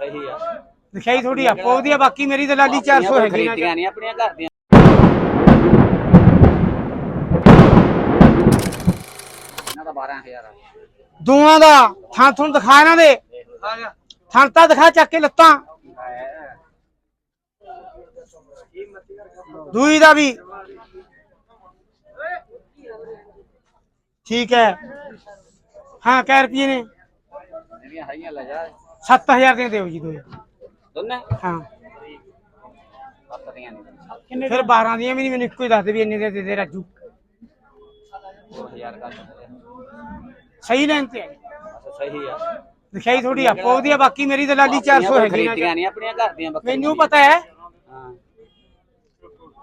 ਸਹੀ ਆ। ਲਿਖਾਈ ਥੋੜੀ ਆਪੋ ਉਹਦੀ ਆ ਬਾਕੀ ਮੇਰੀ ਦਲਾਲੀ 400 ਹੈਗੀ ਨਾ ਖਰੀਦੀਆਂ ਨਹੀਂ ਆਪਣੀਆਂ ਘਰ ਦੀਆਂ ਇਹਨਾਂ ਦਾ 12000 ਆ। ਦੋਵਾਂ ਦਾ ਥਾਂ ਤੁਹਾਨੂੰ ਦਿਖਾ ਇਹਨਾਂ ਦੇ। ਆ ਗਿਆ ਥਾਂ ਤਾਂ ਦਿਖਾ ਚੱਕ ਕੇ ਲੱਤਾਂ। ਦੂਈ ਦਾ ਵੀ। ਠੀਕ ਹੈ। ਹਾਂ ਕੈ ਰੁਪਏ ਨੇ। ਇਹਦੀਆਂ ਹੈਗੀਆਂ ਲੈ ਜਾ। 7000 ਦੀਆਂ ਦਿਓ ਜੀ ਦੋ ਦੋਨੇ? ਹਾਂ। ਫਿਰ 12 ਦੀਆਂ ਵੀ ਨਹੀਂ ਮੈਨੂੰ ਇੱਕੋ ਹੀ ਦੱਸ ਦੇ ਵੀ ਇੰਨੇ ਦੇ ਦੇ ਦੇ ਰਾਜੂ। 2000 ਕਰ ਸਹੀ ਲੈਣ ਤੇ ਸਹੀ ਆ। ਲਿਖਾਈ ਥੋੜੀ ਆਪੋ ਉਹਦੀ ਆ ਬਾਕੀ ਮੇਰੀ ਦਲਾਲੀ 400 ਹੈਗੀ ਨਾ ਖਰੀਦੀਆਂ ਨਹੀਂ ਆਪਣੀਆਂ ਘਰ ਦੀਆਂ ਬੱਕਰੀਆਂ ਮੈਨੂੰ ਪਤਾ ਹੈ। ਹਾਂ।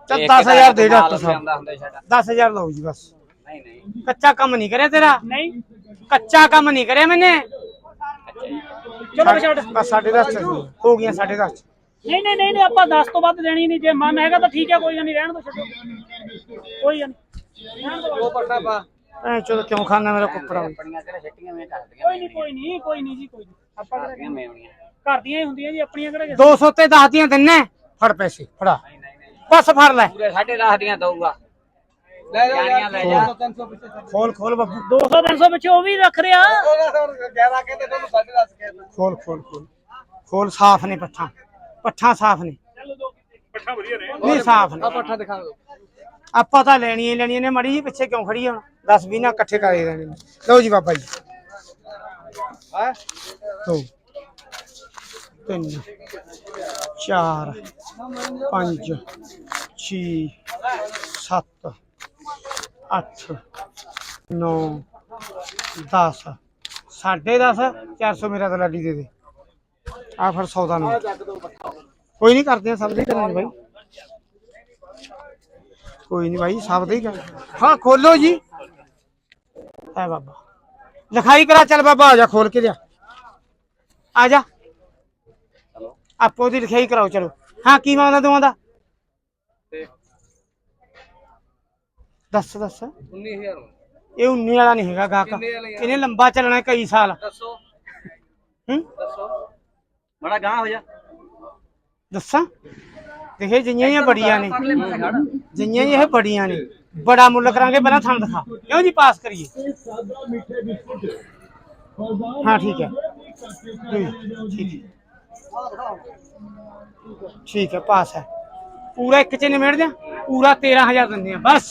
ਚੱਲ ਇੱਕ 10000 ਦੇ ਡਾਕਟਰ ਸਾਹਿਬ ਲਿਆਉਂਦਾ ਹੁੰਦਾ ਸੀ ਸਾਡਾ। 10000 ਲਓ ਜੀ ਬਸ। ਨਹੀਂ ਨਹੀਂ। ਕੱਚਾ ਕੰਮ ਨਹੀਂ ਕਰਿਆ ਤੇਰਾ? ਨਹੀਂ। ਕੱਚਾ ਕੰਮ ਨਹੀਂ ਕਰਿਆ ਮੈਨੇ? ਚਲੋ ਛੱਡ। ਬਸ ਸਾਡੇ ਦਸ ਹੋ ਗਈਆਂ ਸਾਡੇ ਦਸ। ਨਹੀਂ ਨਹੀਂ ਨਹੀਂ ਨਹੀਂ ਆਪਾਂ 10 ਤੋਂ ਵੱਧ ਦੇਣੀ ਨਹੀਂ। ਜੇ ਮਨ ਹੈਗਾ ਤਾਂ ਠੀਕ ਹੈ ਕੋਈ ਨਹੀਂ ਰਹਿਣ ਦੋ ਛੱਡੋ। ਕੋਈ ਨਹੀਂ। ਰਹਿਣ। ਉਹ ਪੱਟਾ ਪਾ। ਐ ਚਲੋ ਕਿਉਂ ਖਾਣਾ ਮੇਰਾ ਕੁੱਪੜਾ ਆਪਣੀਆਂ ਕਿਹੜੇ ਛੱਟੀਆਂ ਮੈਂ ਕਰਦੀਆਂ ਕੋਈ ਨਹੀਂ ਕੋਈ ਨਹੀਂ ਕੋਈ ਨਹੀਂ ਜੀ ਕੋਈ ਨਹੀਂ। ਆਪਾਂ ਕਿਹੜਾ ਮੇਵਣੀਆਂ। ਘਰ ਦੀਆਂ ਹੀ ਹੁੰਦੀਆਂ ਜੀ ਆਪਣੀਆਂ ਕਿਹੜਾ 200 ਤੇ 10 ਦੀਆਂ ਦਿੰਨੇ। ਫੜ ਪੈਸੇ ਫੜਾ। ਨਹੀਂ ਨਹੀਂ ਨਹੀਂ। ਬਸ ਫੜ ਲੈ। ਪੂਰੇ 10.5 ਦੀਆਂ ਦਊਗਾ। ਖੋਲ ਖੋਲ ਬੱਬੂ 200 300 ਵਿੱਚ ਉਹ ਵੀ ਰੱਖ ਰਿਆ 11 ਕਹਿੰਦੇ ਤੁਹਾਨੂੰ 10.5 ਕਹਿੰਦੇ ਖੋਲ ਖੋਲ ਖੋਲ ਖੋਲ ਸਾਫ਼ ਨੇ ਪੱਠਾ ਪੱਠਾ ਸਾਫ਼ ਨੇ ਪੱਠਾ ਵਧੀਆ ਨੇ ਨਹੀਂ ਸਾਫ਼ ਨੇ ਪੱਠਾ ਦਿਖਾ ਦਿਓ ਆਪਾਂ ਤਾਂ ਲੈਣੀਆਂ ਹੀ ਲੈਣੀਆਂ ਨੇ ਮੜੀ ਜੀ ਪਿੱਛੇ ਕਿਉਂ ਖੜੀ ਹੁਣ 10 20 ਨਾ ਇਕੱਠੇ ਕਰ ਦੇਣੇ ਨੇ ਲਓ ਜੀ ਬਾਬਾ ਜੀ ਹਾਂ ਦੋ ਤਿੰਨ ਚਾਰ ਪੰਜ ਛੇ ਸੱਤ ਅੱਠ ਨੌ 10 ਸਾਢੇ 10 400 ਮੇਰਾ ਤਾਂ ਲਾਡੀ ਦੇ ਦੇ ਆ ਫਿਰ ਸੌਦਾ ਨੂੰ ਕੋਈ ਨਹੀਂ ਕਰਦੇ ਆ ਸਭ ਦੇ ਕਰਾਂਗੇ ਬਾਈ ਕੋਈ ਨਹੀਂ ਬਾਈ ਸਭ ਦੇ ਹੀ ਕਰ ਹਾਂ ਖੋਲੋ ਜੀ ਹੈ ਬਾਬਾ ਲਿਖਾਈ ਕਰਾ ਚੱਲ ਬਾਬਾ ਆ ਜਾ ਖੋਲ ਕੇ ਲਿਆ ਆ ਜਾ ਆਪੋ ਦੀ ਲਿਖਾਈ ਕਰਾਓ ਚਲੋ ਹਾਂ ਕੀ ਮੰਗਦਾ ਦੋਵਾਂ ਦਾ ਦੱਸ ਦੱਸ 19000 ਇਹ 19 ਵਾਲਾ ਨਹੀਂ ਹੈਗਾ ਗਾਹਕ ਕਿੰਨੇ ਵਾਲਾ ਯਾਰ? ਇਹਨੇ ਲੰਬਾ ਚੱਲਣਾ ਹੈ ਕਈ ਸਾਲ ਦੱਸੋ ਹੂੰ ਦੱਸੋ ਬੜਾ ਗਾਂ ਹੋ ਜਾ ਦੱਸਾਂ ਦੇਖੇ ਜਿੰਨੀਆਂ ਇਹ ਬੜੀਆਂ ਨੇ ਪਰਲੇ ਪਾਸੇ ਖੜ ਜਿੰਨੀਆਂ ਇਹ ਬੜੀਆਂ ਨੇ ਬੜਾ ਮੁੱਲ ਕਰਾਂਗੇ ਪਹਿਲਾਂ ਥਣ ਦਿਖਾ ਕਿਉਂ ਜੀ ਪਾਸ ਕਰੀਏ ਹਾਂ ਠੀਕ ਹੈ ਠੀਕ ਹੈ ਠੀਕ ਹੈ ਪਾਸ ਹੈ ਪੂਰਾ ਇੱਕ ਚ ਨਿਮੇੜ ਦਿਆਂ ਪੂਰਾ 13000 ਦਿੰਦੇ ਆ ਬਸ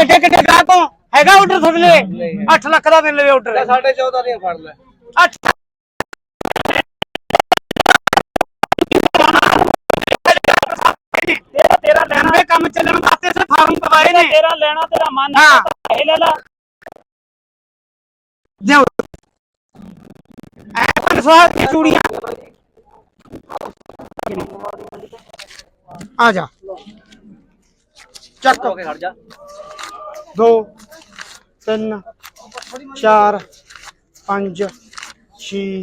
ਕਿੱਡੇ ਕਿੱਡੇ ਗਾਹ ਤੋਂ ਹੈਗਾ ਆਰਡਰ ਤੁਹਾਡੇ ਲਈ? 8 ਲੱਖ ਦਾ ਮਿਲ ਲਵੇ ਆਰਡਰ 14.5 ਦੀਆਂ ਫੜ ਲੈ। 8 ਤੇਰਾ ਤੇਰਾ ਲੈਣਾ। ਇਹ ਕੰਮ ਚੱਲਣ ਵਾਸਤੇ ਸੇ ਫਾਰਮ ਪਵਾਏ ਨੇ। ਤੇਰਾ ਲੈਣਾ ਤੇਰਾ ਮਨ ਹਾਂ। ਇਹ ਲੈ ਲਾ। ਜਾਓ ਐ ਪੰਸਵਾ ਦੀ ਚੂੜੀਆਂ। ਆ ਜਾ। ਚੱਕ। ਹੋ ਕੇ ਖੜ ਜਾ। ਦੋ, ਤਿੰਨ, ਚਾਰ, ਪੰਜ, ਛੇ,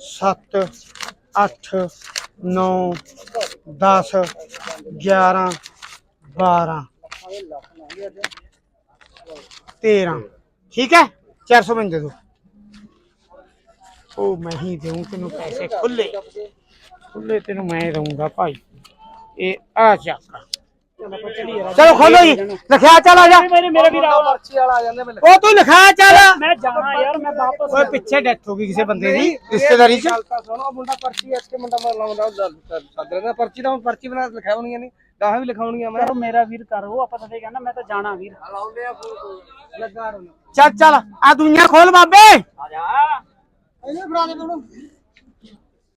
ਸੱਤ, ਅੱਠ, ਨੌ 10 11 12 13 ਠੀਕ ਹੈ? 400 ਬਣ ਦੇ ਦੋ। ਉਹ ਮੈਂ ਹੀ ਦੇਉਂ ਤੈਨੂੰ ਪੈਸੇ ਖੁੱਲੇ ਖੁੱਲੇ ਤੈਨੂੰ ਮੈਂ ਦਊਂਗਾ ਭਾਈ। ਇਹ ਆ ਚੱਕ ਚਲੋ ਖੋਲੋ ਜੀ ਲਿਖਿਆ ਚੱਲ ਆ ਜਾ। ਮੇਰੇ ਮੇਰੇ ਵੀਰ ਆਓ। ਪਰਚੀ ਵਾਲਾ ਆ ਜਾਂਦੇ ਮੈਂ ਉਹ ਤੂੰ ਲਿਖਿਆ ਚੱਲ। ਮੈਂ ਜਾਣਾ ਯਾਰ ਮੈਂ ਵਾਪਸ ਓਏ ਪਿੱਛੇ ਡੈਥ ਹੋ ਗਈ ਕਿਸੇ ਬੰਦੇ ਦੀ ਰਿਸ਼ਤੇਦਾਰੀ ਚ। ਗੱਲ ਤਾਂ ਸੁਣੋ ਮੁੰਡਾ ਪਰਚੀ ਇੱਥੇ ਮੁੰਡਾ ਮਰ ਲਾਉਂਦਾ ਸੱਦਰੇ ਦਾ ਪਰਚੀ ਦਾ ਪਰਚੀ ਬਣਾ ਕੇ ਲਿਖਾਉਣੀਆਂ ਨੇ ਗਾਹਾਂ ਵੀ ਲਿਖਾਉਣੀਆਂ ਮੈਂ। ਯਾਰ ਮੇਰਾ ਵੀਰ ਕਰੋ ਆਪਾਂ ਤਾਂ ਇਹ ਕਹਿੰਦਾ ਮੈਂ ਤਾਂ ਜਾਣਾ ਵੀਰ। ਲਾਉਂਦੇ ਆ ਲੱਗਾ ਰੋਣਾ ਚੱਲ ਚੱਲ ਆ ਦੁਨੀਆ ਖੋਲ ਬਾਬੇ। ਆ ਜਾ। ਇਹਨੇ ਫੜਾ ਦੇ ਮੈਨੂੰ